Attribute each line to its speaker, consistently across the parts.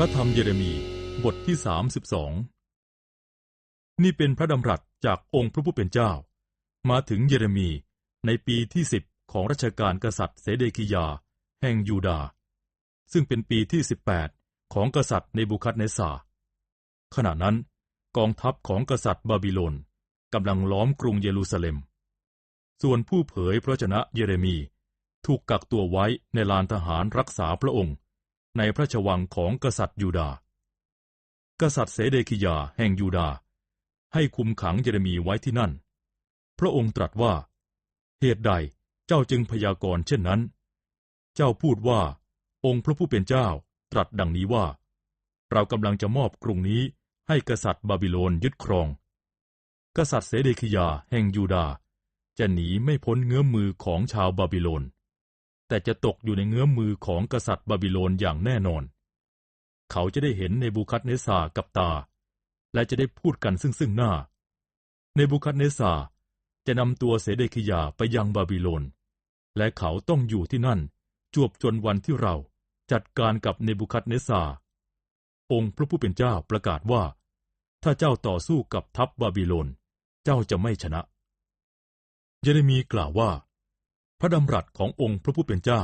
Speaker 1: พระธรรมเยเรมีบทที่สามสิบสองนี่เป็นพระดำรัสจากองค์พระผู้เป็นเจ้า มาถึงเยเรมีในปีที่สิบของรัชกาลกษัตริย์เสเดกิยา แห่งยูดา ซึ่งเป็นปีที่สิบแปดของกษัตริย์ในบุคัดเนสซาขณะนั้นกองทัพของกษัตริย์บาบิโลนกำลังล้อมกรุงเยรูซาเล็ม ส่วนผู้เผยพระชนะเยเรมีถูกกักตัวไว้ในลานทหารรักษาพระองค์ ในพระชวังของกษัตริย์ยูดาห์กษัตริย์เสเดกิยาแห่งยูดาห์ให้คุมขังเยเรมีไว้ที่นั่น พระองค์ตรัสว่า เหตุใดเจ้าจึงพยากรณ์เช่นนั้น เจ้าพูดว่า องค์พระผู้เป็นเจ้าตรัสดังนี้ว่า เรากำลังจะมอบกรุงนี้ให้กษัตริย์บาบิโลนยึดครอง กษัตริย์เสเดคิยาแห่งยูดาห์จะหนีไม่พ้นเงื้อมมือของชาวบาบิโลน แต่จะตกอยู่ในเงื้อมมือของกษัตริย์บาบิโลนอย่างแน่นอน เขาจะได้เห็นในบูคัดเนซากับตา และจะได้พูดกันซึ่งซึ่งหน้า ในบูคัดเนซาจะนำตัวเสเดคิยาไปยังบาบิโลน และเขาต้องอยู่ที่นั่น จวบจนวันที่เราจัดการกับเนบูคัดเนซาองค์พระผู้เป็นเจ้าประกาศว่า ถ้าเจ้าต่อสู้กับทัพบาบิโลน เจ้าจะไม่ชนะ เยเรมีกล่าวว่า พระดำรัสขององค์พระผู้เป็นเจ้า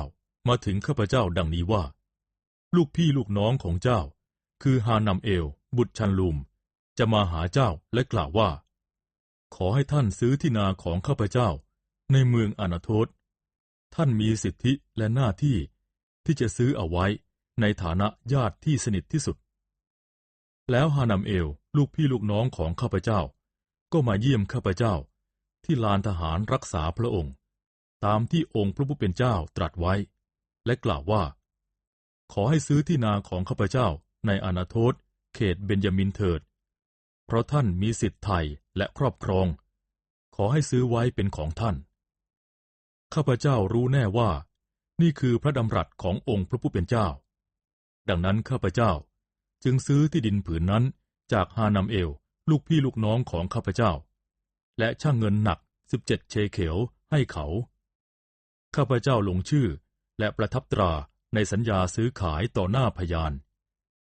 Speaker 1: มาถึงข้าพเจ้าดังนี้ว่า ลูกพี่ลูกน้องของเจ้า คือฮานำเอล บุตรชันลูมจะมาหาเจ้าและกล่าวว่า ขอให้ท่านซื้อที่นาของข้าพเจ้า ในเมืองอนาโทษท่านมีสิทธิและหน้าที่ที่จะซื้อเอาไว้ในฐานะญาติที่สนิทที่สุด แล้วฮานำเอล ลูกพี่ลูกน้องของข้าพเจ้า ก็มาเยี่ยมข้าพเจ้า ที่ลานทหารรักษาพระองค์ ตามที่องค์พระผู้เป็นเจ้าตรัสไว้ และกล่าวว่า ขอให้ซื้อที่นาของข้าพเจ้าในอนาโทษเขตเบนยามินเถิด เพราะท่านมีสิทธิ์ไทยและครอบครอง ขอให้ซื้อไว้เป็นของท่าน ข้าพเจ้ารู้แน่ว่า นี่คือพระดำรัสขององค์พระผู้เป็นเจ้า ดังนั้นข้าพเจ้าจึงซื้อที่ดินผืนนั้นจากฮานำเอล ลูกพี่ลูกน้องของข้าพเจ้า และช่างเงินหนักสิบเจ็ดเชเขลให้เขา ข้าพเจ้าลงชื่อ และประทับตราในสัญญาซื้อขายต่อหน้าพยาน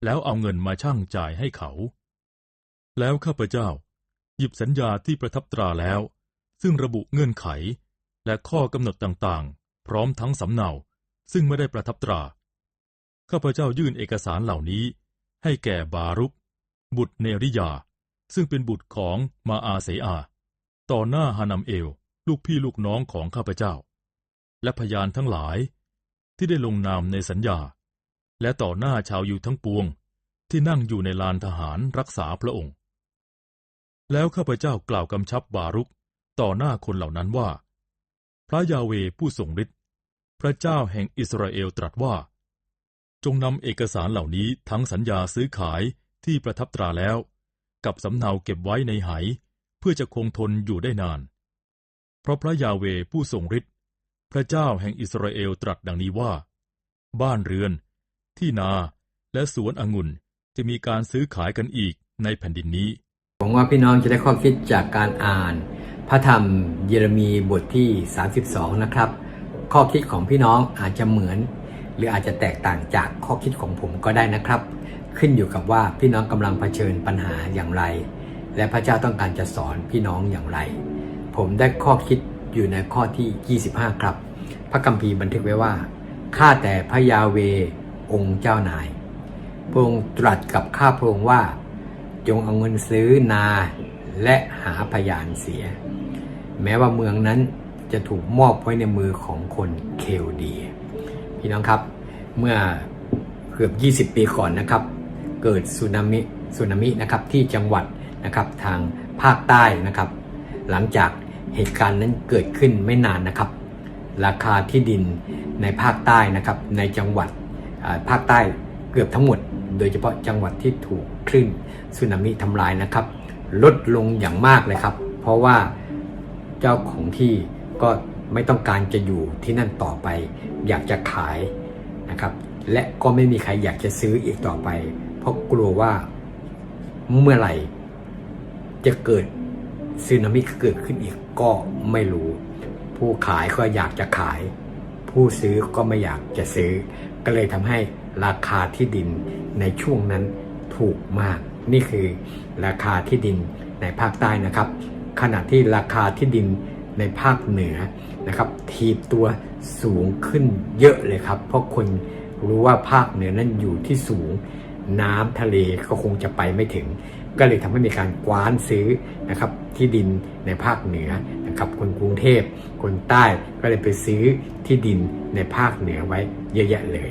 Speaker 1: แล้วเอาเงินมาช่างจ่ายให้เขา แล้วข้าพเจ้า หยิบสัญญาที่ประทับตราแล้ว ซึ่งระบุเงื่อนไข และข้อกำหนดต่างๆ พร้อมทั้งสำเนาซึ่งไม่ได้ประทับตรา ข้าพเจ้ายื่นเอกสารเหล่านี้ ให้แก่บารุกบุตรเนริยา ซึ่งเป็นบุตรของมาอาเสอา ต่อหน้าฮานำเอล ลูกพี่ลูกน้องของข้าพเจ้า และพยานทั้งหลาย ที่ได้ลงนามในสัญญา และต่อหน้าชาวอยู่ทั้งปวง ที่นั่งอยู่ในลานทหารรักษาพระองค์ แล้วข้าพเจ้ากล่าวกำชับบารุกต่อหน้าคนเหล่านั้นว่า พระยาเวผู้ทรงฤทธิ์พระเจ้าแห่งอิสราเอลตรัสว่า จงนำเอกสารเหล่านี้ทั้งสัญญาซื้อขายที่ประทับตราแล้ว กับสำเนาเก็บไว้ในไหเพื่อจะคงทนอยู่ได้นาน เพราะพระยาเวผู้ทรงฤทธิ์ พระเจ้าแห่งอิสราเอลตรัสดังนี้ว่า บ้านเรือน ที่นาและสวนองุ่นจะมีการซื้อขายกันอีกในแผ่นดินนี้
Speaker 2: หวังว่าพี่น้องจะได้ข้อคิดจากการอ่าน พระธรรมเยเรมีบทที่ 32 นะครับ ข้อคิดของพี่น้องอาจจะเหมือน หรืออาจจะแตกต่างจากข้อคิดของผมก็ได้นะครับ ขึ้นอยู่กับว่าพี่น้องกำลังเผชิญปัญหาอย่างไร และพระเจ้าต้องการจะสอนพี่น้องอย่างไร ผมได้ข้อคิด อยู่ในข้อที่ 25 ครับ พระคัมภีร์บันทึกไว้ว่า ข้าแต่พระยาเวองค์เจ้านาย พระองค์ตรัสกับข้าพระองค์ว่า จงเอาเงินซื้อนาและหาพยานเสีย แม้ว่าเมืองนั้นจะถูกมอบไว้ในมือของคนเคลดีพี่น้องครับเมื่อเกือบ 20 ปีก่อนนะครับ เกิดสึนามิสึนามินะครับที่จังหวัดนะครับทางภาคใต้นะครับ หลังจาก เหตุการณ์นั้นเกิดขึ้นไม่นานนะครับ ราคาที่ดินในภาคใต้นะครับในจังหวัดภาคใต้เกือบทั้งหมด โดยเฉพาะจังหวัดที่ถูกคลื่นสึนามิทำลายนะครับ ลดลงอย่างมากเลยครับ เพราะว่าเจ้าของที่ก็ไม่ต้องการจะอยู่ที่นั่นต่อไป อยากจะขายนะครับ และก็ไม่มีใครอยากจะซื้ออีกต่อไป เพราะกลัวว่าเมื่อไหร่จะเกิด สึนามิเกิดขึ้นอีกก็ไม่รู้ ผู้ขายก็อยากจะขาย ผู้ซื้อก็ไม่อยากจะซื้อ ก็เลยทำให้ราคาที่ดินในช่วงนั้นถูกมาก นี่คือราคาที่ดินในภาคใต้นะครับ ขณะที่ราคาที่ดินในภาคเหนือนะครับทีบตัวสูงขึ้นเยอะเลยครับ เพราะคนรู้ว่าภาคเหนือนั้นอยู่ที่สูง น้ำทะเลก็คงจะไปไม่ถึง ก็เลยทำให้มีการกว้านซื้อนะครับที่ดินในภาคเหนือนะครับคนกรุงเทพคนใต้ก็เลยไปซื้อที่ดินในภาคเหนือไว้เยอะแยะเลย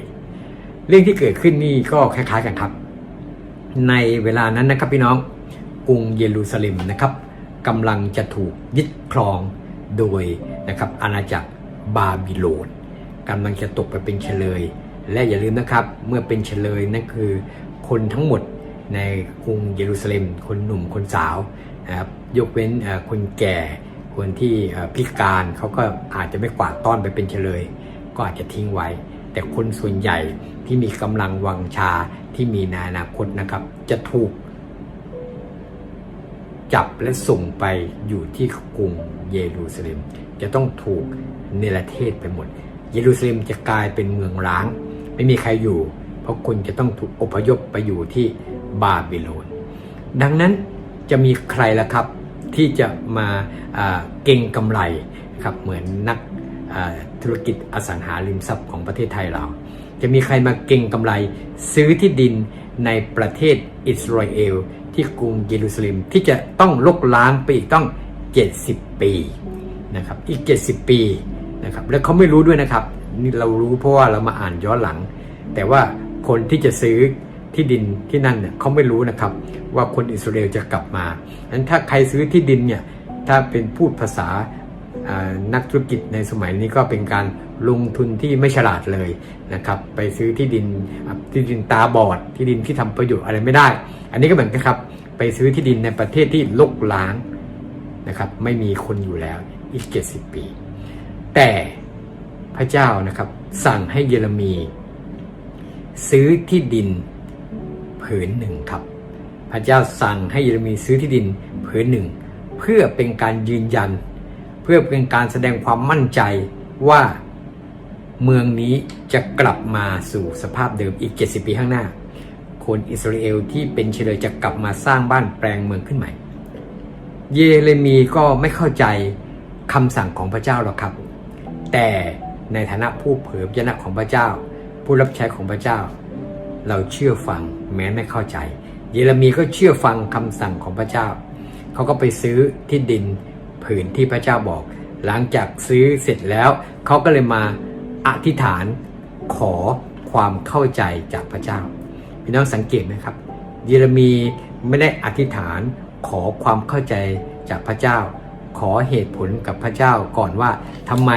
Speaker 2: เรื่องที่เกิดขึ้นนี่ก็คล้าย ๆกันครับ ในเวลานั้นนะครับพี่น้องกรุงเยรูซาเล็มนะครับกำลังจะถูกยึดครองโดยนะครับอาณาจักรบาบิโลนกำลังจะตกไปเป็นเฉลย และอย่าลืมนะครับเมื่อเป็นเฉลยนั่นคือ คนทั้งหมด ในกรุงเยรูซาเล็ม คนหนุ่มคนสาวนะครับยกเว้นคนแก่คนที่พิการเขาก็อาจจะไม่กวาดต้อนไปเป็นเฉลย ก็อาจจะทิ้งไว้ แต่คนส่วนใหญ่ที่มีกำลังวังชาที่มีนอนาคตนะครับ จะถูก จับและส่งไปอยู่ที่กรุงเยรูซาเล็ม จะต้องถูกเนรเทศไปหมด เยรูซาเล็มจะกลายเป็นเมืองร้าง ไม่มีใครอยู่ เพราะคนจะต้องถูกอพยพไปอยู่ที่ บาบิโลน ดังนั้นจะมีใครล่ะครับที่จะมาเก่งกำไรครับเหมือนนักธุรกิจอสังหาริมทรัพย์ของประเทศไทยเรา จะมีใครมาเก่งกำไร ซื้อที่ดินในประเทศอิสราเอลที่กรุงเยรูซาเล็มที่จะต้องลกล้างไปอีกต้อง 70 ปีนะครับอีก 70 ปีนะครับแล้วเขาไม่รู้ด้วยนะครับนี่เรารู้เพราะว่าเรามาอ่านย้อนหลัง แต่ว่าคนที่จะซื้อ ที่ดินที่นั่นเนี่ยเขาไม่รู้นะครับว่าคนอิสราเอลจะกลับมาฉะนั้นถ้าใครซื้อที่ดินเนี่ยถ้าเป็นพูดภาษานักธุรกิจในสมัยนี้ก็เป็นการลงทุนที่ไม่ฉลาดเลยนะครับไปซื้อที่ดินที่ดินตาบอดที่ดินที่ทำประโยชน์อะไรไม่ได้ อันนี้ก็เหมือนกันครับไปซื้อที่ดินในประเทศที่ลกล้างนะครับไม่มีคนอยู่แล้วอีก 70 ปี แต่พระเจ้านะครับสั่งให้เยเรมี ซื้อที่ดิน ผืนหนึ่งครับ พระเจ้าสั่งให้เยเรมีซื้อที่ดินผืนหนึ่ง เพื่อเป็นการยืนยัน เพื่อเป็นการแสดงความมั่นใจว่าเมืองนี้จะกลับมาสู่สภาพเดิมอีก 70 ปีข้างหน้า คนอิสราเอลที่เป็นเฉลยจะกลับมาสร้างบ้านแปลงเมืองขึ้นใหม่ เยเรมีก็ไม่เข้าใจคำสั่งของพระเจ้าหรอกครับ แต่ในฐานะผู้เผยพระชนะของพระเจ้า ผู้รับใช้ของพระเจ้า เราเชื่อฟังแม้ไม่เข้าใจ เยเรมีก็เชื่อฟังคำสั่งของพระเจ้า เขาก็ไปซื้อที่ดินผืนที่พระเจ้าบอก หลังจากซื้อเสร็จแล้วเขาก็เลยมาอธิษฐานขอความเข้าใจจากพระเจ้าพี่น้องสังเกตไหมครับ เยเรมีไม่ได้อธิษฐานขอความเข้าใจจากพระเจ้า ขอเหตุผลกับพระเจ้าก่อนว่าทำไม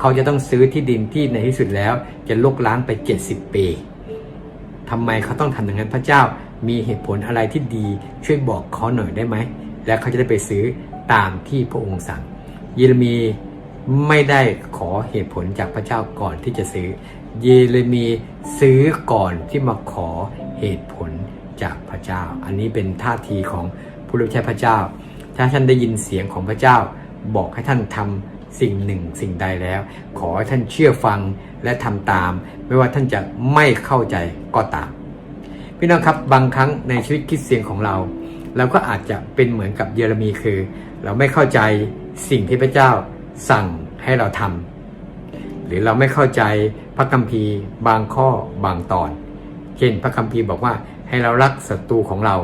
Speaker 2: เขาจะต้องซื้อที่ดินที่ในที่สุดแล้วจะลกล้างไป 70 ปี ทำไมเขาต้องทำอย่างนั้นพระเจ้า มีเหตุผลอะไรที่ดีช่วยบอกเขาหน่อยได้ไหม แล้วเขาจะได้ไปซื้อตามที่พระองค์สั่ง เยเรมีไม่ได้ขอเหตุผลจากพระเจ้าก่อนที่จะซื้อ เยเรมีซื้อก่อนที่มาขอเหตุผลจากพระเจ้า อันนี้เป็นท่าทีของผู้รับใช้พระเจ้า ถ้าท่านได้ยินเสียงของพระเจ้า บอกให้ท่านทำ สิ่งหนึ่งสิ่งใดแล้ว ขอให้ท่านเชื่อฟังและทำตาม ไม่ว่าท่านจะไม่เข้าใจก็ตาม พี่น้องครับบางครั้งในชีวิตคริสเตียนของเรา เราก็อาจจะเป็นเหมือนกับเยเรมีคือ เราไม่เข้าใจสิ่งที่พระเจ้าสั่งให้เราทำหรือเราไม่เข้าใจพระคัมภีร์บางข้อบางตอน เช่นพระคัมภีร์บอกว่าให้เรารักศัตรูของเรา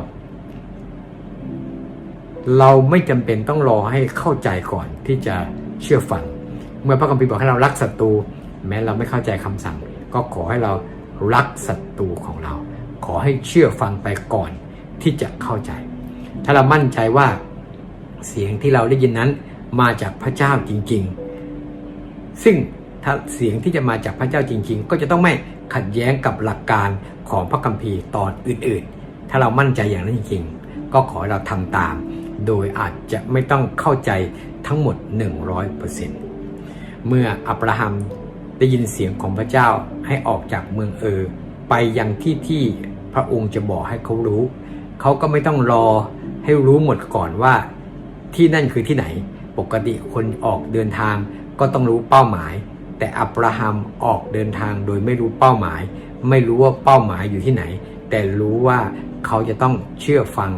Speaker 2: เราไม่จำเป็นต้องรอให้เข้าใจก่อนที่จะ เชื่อฟัง เมื่อพระคัมภีร์บอกให้เรารักศัตรูแม้เราไม่เข้าใจคำสั่ง ก็ขอให้เรารักศัตรูของเรา ขอให้เชื่อฟังไปก่อนที่จะเข้าใจ ถ้าเรามั่นใจว่าเสียงที่เราได้ยินนั้นมาจากพระเจ้าจริง ๆ ซึ่งถ้าเสียงที่จะมาจากพระเจ้าจริง ๆ ก็จะต้องไม่ขัดแย้งกับหลักการของพระคัมภีร์ตอนอื่นๆ ถ้าเรามั่นใจอย่างนั้นจริงๆ ก็ขอเราทำตาม โดยอาจจะไม่ต้องเข้าใจ ทั้งหมด 100%เมื่ออับราฮัมได้ยินเสียงของพระเจ้าให้ออกจากเมืองเออ ไปยังที่ที่พระองค์จะบอกให้เขารู้ เขาก็ไม่ต้องรอให้รู้หมดก่อนว่าที่นั่นคือที่ไหน ปกติคนออกเดินทางก็ต้องรู้เป้าหมาย แต่อับราฮัมออกเดินทางโดยไม่รู้เป้าหมาย ไม่รู้ว่าเป้าหมายอยู่ที่ไหน แต่รู้ว่าเขาจะต้องเชื่อฟัง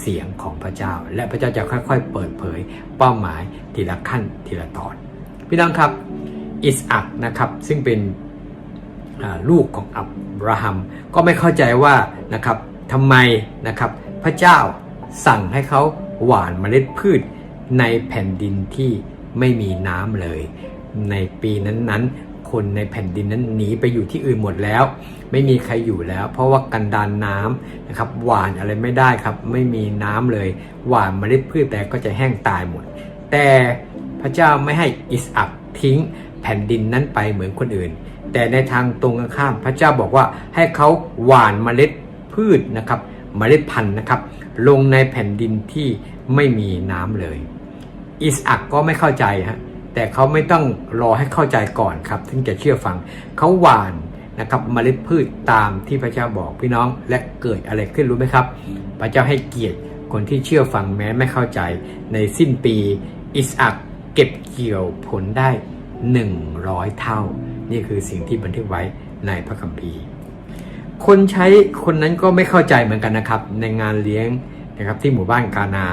Speaker 2: เสียงของพระเจ้า และพระเจ้าจะค่อย ๆ เปิดเผย เป้าหมายทีละขั้นทีละตอน พี่น้องครับอิสอักนะครับซึ่งเป็นลูกของอับราฮัมก็ไม่เข้าใจว่านะครับทำไมนะครับพระเจ้าสั่งให้เขาหว่านเมล็ดพืชในแผ่นดินที่ไม่มีน้ำเลย ในปีนั้นๆ คนในแผ่นดินนั้นหนีไปอยู่ที่อื่นหมดแล้ว ไม่มีใครอยู่แล้ว เพราะว่ากันดานน้ำนะครับหว่านอะไรไม่ได้ครับ ไม่มีน้ำเลยหว่านเมล็ดพืชแต่ก็จะแห้งตายหมด แต่พระเจ้าไม่ให้อิสอักทิ้งแผ่นดินนั้นไปเหมือนคนอื่น แต่ในทางตรงกันข้าม พระเจ้าบอกว่าให้เขาหว่านเมล็ดพืชนะครับเมล็ดพันธุ์นะครับ ลงในแผ่นดินที่ไม่มีน้ำเลย อิสอักก็ไม่เข้าใจฮะแต่เขาไม่ต้องรอให้เข้าใจก่อนครับ ถึงจะเชื่อฟังเขาหว่าน นะครับเมล็ดพืชตามที่พระเจ้าบอกพี่น้องและเกิดอะไรขึ้นรู้ไหมครับ พระเจ้าให้เกียรติคนที่เชื่อฟังแม้ไม่เข้าใจ ในสิ้นปีอิสอักเก็บเกี่ยวผลได้ 100 เท่า นี่คือสิ่งที่บันทึกไว้ในพระคัมภีร์ คนใช้คนนั้นก็ไม่เข้าใจเหมือนกันนะครับ ในงานเลี้ยงนะครับที่หมู่บ้านกานา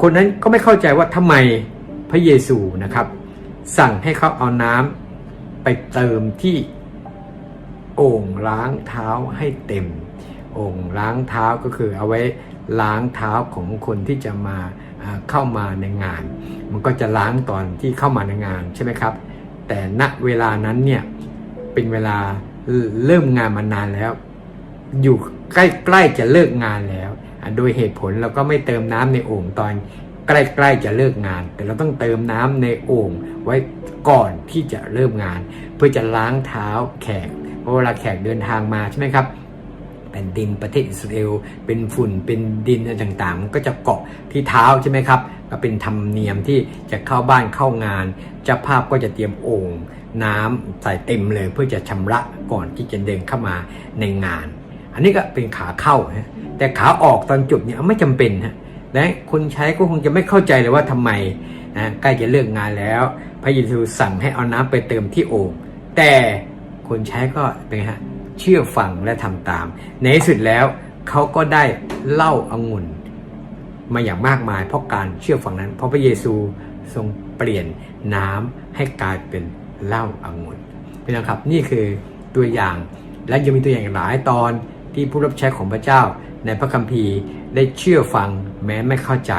Speaker 2: คนนั้นก็ไม่เข้าใจว่าทำไมพระเยซูนะครับ สั่งให้เขาเอาน้ำไปเติมที่ โอ่งล้างเท้าให้เต็ม โอ่งล้างเท้าก็คือเอาไว้ล้างเท้าของคนที่จะมาเข้ามาในงาน มันก็จะล้างตอนที่เข้ามาในงานใช่ไหมครับ แต่ณเวลานั้นเนี่ยเป็นเวลาเริ่มงานมานานแล้ว อยู่ใกล้ๆจะเลิกงานแล้ว โดยเหตุผลเราก็ไม่เติมน้ำในโอ่งตอนใกล้ๆจะเลิกงาน แต่เราต้องเติมน้ำในโอ่งไว้ก่อนที่จะเริ่มงาน เพื่อจะล้างเท้าแขก ราะเวลาแขกเดินทางมาใช่ไหมครับแผ่นดินประเทศอิสราเอลเป็นฝุ่นเป็นดินอะไรต่างๆ มันก็จะเกาะที่เท้าใช่ไหมครับ ก็เป็นธรรมเนียมที่จะเข้าบ้านเข้างานเจ้าภาพก็จะเตรียมโอ่งน้ำใส่เต็มเลยเพื่อจะชำระก่อนที่จะเดินเข้ามาในงาน อันนี้ก็เป็นขาเข้าฮะแต่ขาออกตอนจบเนี่ยไม่จำเป็นฮะและคนใช้ก็คงจะไม่เข้าใจเลยว่าทำไมนะใกล้จะเลิกงานแล้ว พระเยซูสั่งให้เอาน้ำไปเติมที่โอ่งแต่ คนใช้ก็เป็นไงฮะเชื่อฟังและทำตาม ในที่สุดแล้วเขาก็ได้เล้าอางุ่นมาอย่างมากมาย เพราะการเชื่อฟังนั้น เพราะพระเยซูทรงเปลี่ยนน้ำให้กลายเป็นเหล้าอางุ่นพี่น้องครับนี่คือตัวอย่างและยังมีตัวอย่างอีกหลายตอนที่ผู้รับใช้ของพระเจ้า ในพระคัมภีร์ได้เชื่อฟังแม้ไม่เข้าใจ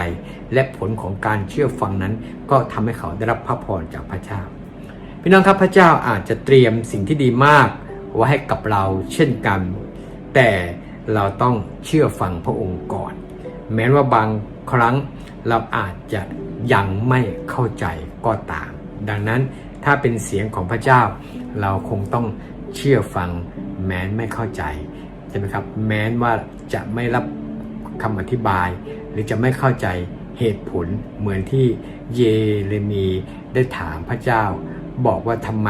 Speaker 2: และผลของการเชื่อฟังนั้น ก็ทำให้เขาได้รับพระพรจากพระเจ้า พี่น้องครับพระเจ้าอาจจะเตรียมสิ่งที่ดีมากไว้ให้กับเราเช่นกัน แต่เราต้องเชื่อฟังพระองค์ก่อน แม้ว่าบางครั้งเราอาจจะยังไม่เข้าใจก็ตาม ดังนั้นถ้าเป็นเสียงของพระเจ้า เราคงต้องเชื่อฟังแม้ไม่เข้าใจใช่ไหมครับ แม้ว่าจะไม่รับคำอธิบาย หรือจะไม่เข้าใจเหตุผลเหมือนที่เยเรมีได้ถามพระเจ้า บอกว่าทำไม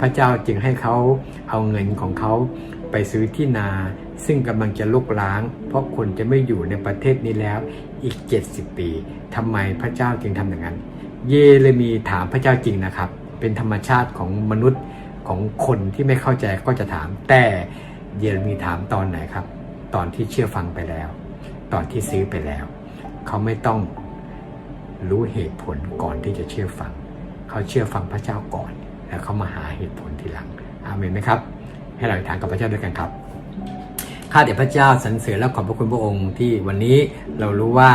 Speaker 2: พระเจ้าจึงให้เขาเอาเงินของเขาไปซื้อที่นา ซึ่งกำลังจะลุกล้าง เพราะคนจะไม่อยู่ในประเทศนี้แล้วอีก 70 ปีทำไมพระเจ้าจึงทำอย่างนั้น เยเรมีถามพระเจ้าจริงนะครับ เป็นธรรมชาติของมนุษย์ของคนที่ไม่เข้าใจก็จะถาม แต่เยเรมีถามตอนไหนครับ ตอนที่เชื่อฟังไปแล้ว ตอนที่ซื้อไปแล้ว เขาไม่ต้องรู้เหตุผลก่อนที่จะเชื่อฟัง เขาเชื่อฟังพระเจ้าก่อน แล้วเขามาหาเหตุผลทีหลังอาเมนไหมครับ ให้เราอธิษฐานกับพระเจ้าด้วยกันครับข้าแต่พระเจ้าสรรเสริญและขอบพระคุณพระองค์ที่วันนี้เรารู้ว่า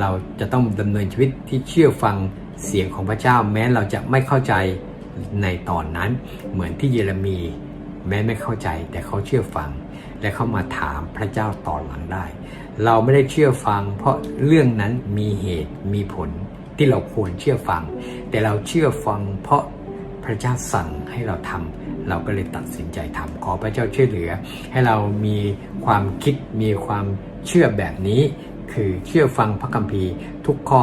Speaker 2: เราจะต้องดำเนินชีวิตที่เชื่อฟังเสียงของพระเจ้า แม้เราจะไม่เข้าใจในตอนนั้น เหมือนที่เยเรมี แม้ไม่เข้าใจแต่เขาเชื่อฟัง และเขามาถามพระเจ้าตอนหลังได้ เราไม่ได้เชื่อฟัง เพราะเรื่องนั้นมีเหตุมีผลที่เราควรเชื่อฟัง แต่เราเชื่อฟังเพราะพระเจ้าสั่งให้เราทำเราก็เลยตัดสินใจทำขอพระเจ้าช่วยเหลือ ให้เรามีความคิดมีความเชื่อแบบนี้ คือเชื่อฟังพระคัมภีร์ทุกข้อ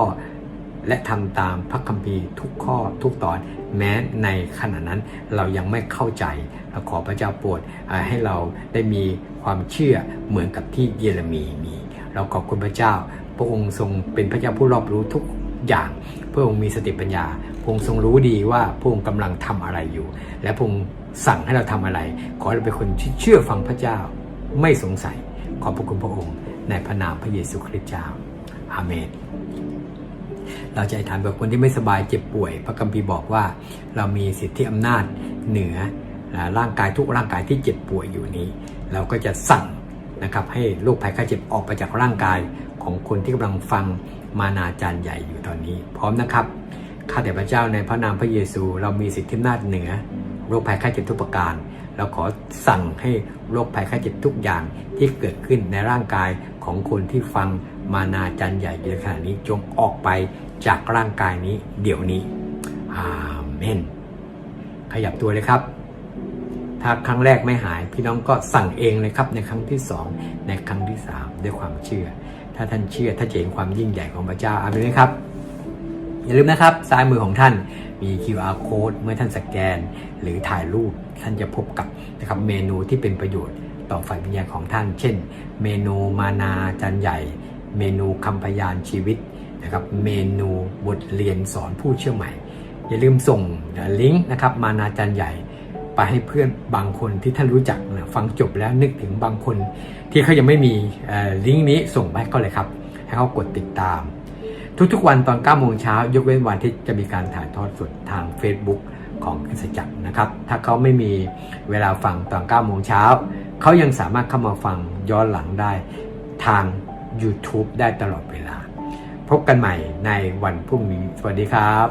Speaker 2: และทำตามพระคัมภีร์ทุกข้อทุกตอน แม้ในขณะนั้นเรายังไม่เข้าใจเราขอพระเจ้าโปรดให้เราได้มีความเชื่อเหมือนกับที่เยเรมีมี เราขอบคุณพระเจ้า พระองค์ทรงเป็นพระเจ้าผู้รอบรู้ทุก อย่างพระองค์มีสติปัญญาพระองค์ทรงรู้ดีว่าพระองค์กำลังทำอะไรอยู่ และพระองค์สั่งให้เราทำอะไร ขอให้เราเป็นคนที่เชื่อฟังพระเจ้าไม่สงสัย ขอบพระคุณพระองค์ในพระนามพระเยซูคริสต์เจ้าอาเมน เราจะอธิษฐานแบบคนที่ไม่สบายเจ็บป่วย พระคัมภีร์บอกว่า เรามีสิทธิอำนาจเหนือร่างกายทุกร่างกายที่เจ็บป่วยอยู่นี้ เราก็จะสั่งนะครับให้โรคภัยไข้เจ็บออกไปจากร่างกาย ของคนที่กำลังฟังมานาจารย์ใหญ่อยู่ตอนนี้ พร้อมนะครับข้าแต่พระเจ้าในพระนามพระเยซู เรามีสิทธิอำนาจเหนือโรคภัยไข้เจ็บทุกประการ เราขอสั่งให้โรคภัยไข้เจ็บทุกอย่างที่เกิดขึ้นในร่างกายของคนที่ฟังมานาจันใหญ่ในขณะนี้จงออกไปจากร่างกายนี้เดี๋ยวนี้อาเมน ขยับตัวเลยครับ ถ้าครั้งแรกไม่หาย พี่น้องก็สั่งเองเลยครับในครั้งที่สองในครั้งที่สามด้วยความเชื่อ ถ้าท่านเชื่อถ้าจะเห็นความยิ่งใหญ่ของพระเจ้าอาเมนไหมครับ อย่าลืมนะครับซ้ายมือของท่านมี QR code เมื่อท่านสแกน หรือถ่ายรูปท่านจะพบกับนะครับเมนูที่เป็นประโยชน์ต่อฝ่ายวิญญาณของท่าน เช่น เมนูมานาจานใหญ่ เมนูคำพยานชีวิตนะครับเมนูบทเรียนสอนผู้เชื่อใหม่ อย่าลืมส่งลิงก์นะครับมานาจานใหญ่ไปให้เพื่อนบางคนที่ท่านรู้จัก ฟังจบแล้วนึกถึงบางคน ที่เขายังไม่มีลิงก์นี้ส่งไปให้เขาเลยครับ ให้เขากดติดตาม ทุกๆวันตอน9โมงเช้ายกเว้นวันที่จะมีการถ่ายทอดสดทาง Facebook ของคริสจักรนะครับ ถ้าเขาไม่มีเวลาฟังตอน9โมงเช้า เขายังสามารถเข้ามาฟังย้อนหลังได้ทาง YouTube ได้ตลอดเวลา พบกันใหม่ในวันพรุ่งนี้ สวัสดีครับ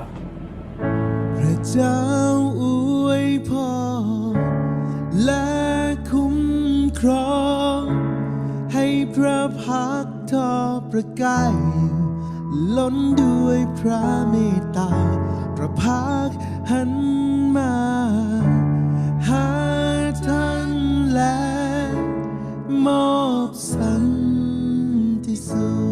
Speaker 3: พระเจ้า พระพักทอประกายล้นด้วยพระเมตตา พระพักหันมา หาท่านและมอบสันติสุข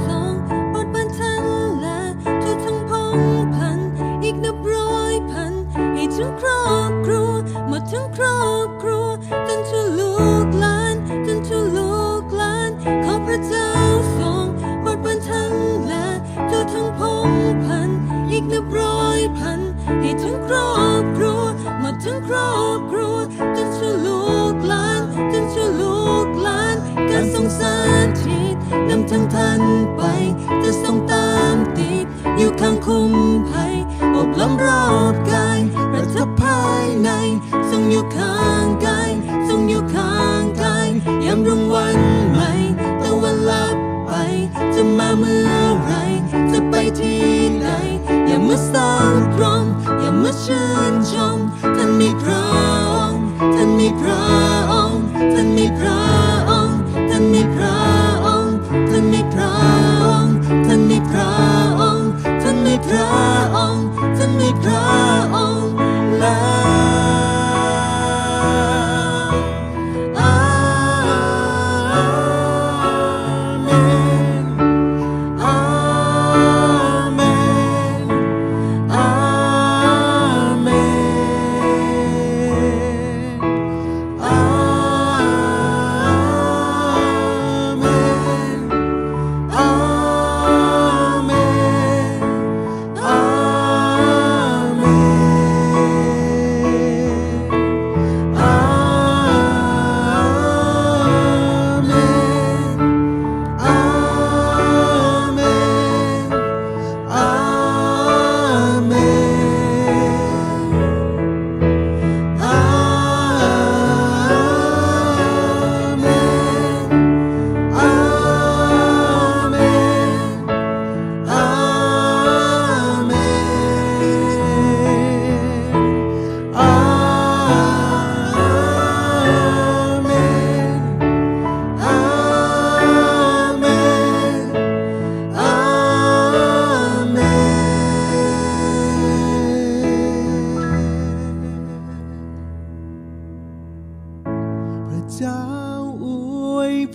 Speaker 4: ครอบครัวจนชั่วลูกหลานจนชั่วลูกหลานขอพระเจ้าทรงโปรดบันทันและทั่วทั้งพงพันอีกนับร้อยพันให้ทั้งครอบครัวหมดทั้งครอบครัวจนชั่วลูกหลานจนชั่วลูกหลานการทรงสถิตนำทั้งท่านไปจะทรงตามติดอยู่ข้างคุ้มภัยอบล้อมรอบกาย อยู่ข้างกายทรงอยู่ข้างกายยามรุ่งวันใหม่ตะวันลับไป จะมาเมื่อไร จะไปที่ไหน อย่ามาเศร้าตรมอย่ามาชื่นชมท่านมีพระองค์ท่านมีพระองค์ท่านมีพระ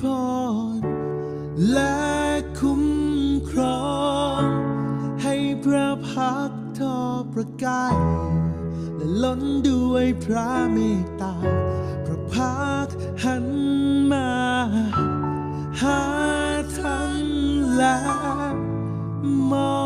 Speaker 4: พร และคุ้มครอง ให้พระ
Speaker 3: พักทอประกาย และล้นด้วยพระเมตตา พระพักหันมา หาท่านและมอง